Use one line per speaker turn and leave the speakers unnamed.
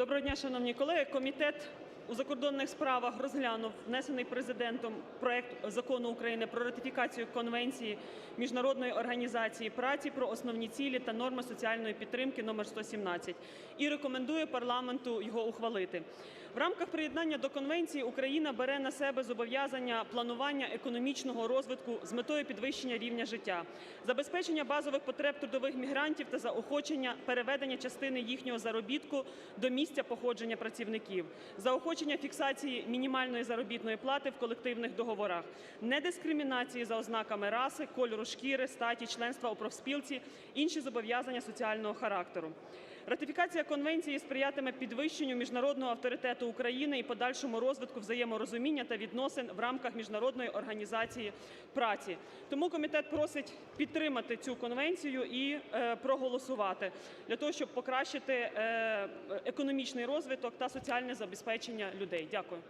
Доброго дня, шановні колеги. Комітет у закордонних справах розглянув внесений Президентом проект Закону України про ратифікацію Конвенції Міжнародної організації праці про основні цілі та норми соціальної підтримки номер 117 і рекомендує парламенту його ухвалити. В рамках приєднання до конвенції Україна бере на себе зобов'язання планування економічного розвитку з метою підвищення рівня життя, забезпечення базових потреб трудових мігрантів та заохочення переведення частини їхнього заробітку до місця походження працівників, заохочення фіксації мінімальної заробітної плати в колективних договорах, недискримінації за ознаками раси, кольору шкіри, статі, членства у профспілці, інші зобов'язання соціального характеру. Ратифікація конвенції сприятиме підвищенню міжнародного авторитету України і подальшому розвитку взаєморозуміння та відносин в рамках міжнародної організації праці. Тому комітет просить підтримати цю конвенцію і е, проголосувати для того, щоб покращити е, економічний розвиток та соціальне забезпечення людей. Дякую.